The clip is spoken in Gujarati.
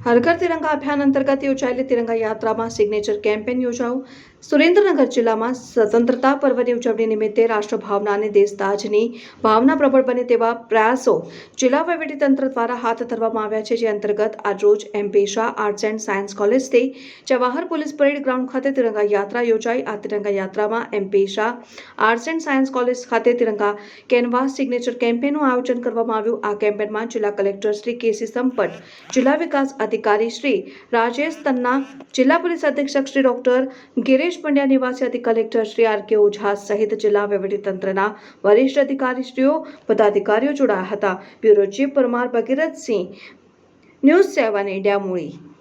હરઘર તિરંગા અભિયાન અંતર્ગત યોજાયેલી તિરંગા યાત્રામાં સિગ્નેચર કેમ્પેન યોજાયું. સુરેન્દ્રનગર જિલ્લામાં સ્વતંત્રતા પર્વની ઉજવણી નિમિત્તે રાષ્ટ્રભાવના અને દેશતાજની ભાવના પ્રબળ બને તેવા પ્રયાસો જિલ્લા વહીવટીતંત્ર દ્વારા હાથ ધરવામાં આવ્યા છે, જે અંતર્ગત આજરોજ એમ પેશા આર્ટ્સ એન્ડ સાયન્સ કોલેજથી જવાહર પોલીસ પરેડ ગ્રાઉન્ડ ખાતે તિરંગા યાત્રા યોજાઈ. આ તિરંગા યાત્રામાં એમ્પેશા આર્ટ્સ એન્ડ સાયન્સ કોલેજ ખાતે તિરંગા કેનવાસ સિગ્નેચર કેમ્પેનનું આયોજન કરવામાં આવ્યું. આ કેમ્પેનમાં જિલ્લા કલેક્ટર શ્રી કેસી સંપટ જિલ્લા વિકાસ અધિકારી શ્રી રાજેશ તન્ના, જિલ્લા પોલીસ અધિક્ષક શ્રી ડોક્ટર ગિરીશ પંડ્યા, નિવાસી અધિક collector Shri R K Oza સહિત જિલ્લા વહીવટીતંત્રના વરિષ્ઠ અધિકારીશ્રીઓ, પદાધિકારીઓ જોડાયા હતા. Bureau chief Parmar Bhagirathsinh, news seven India, Muli.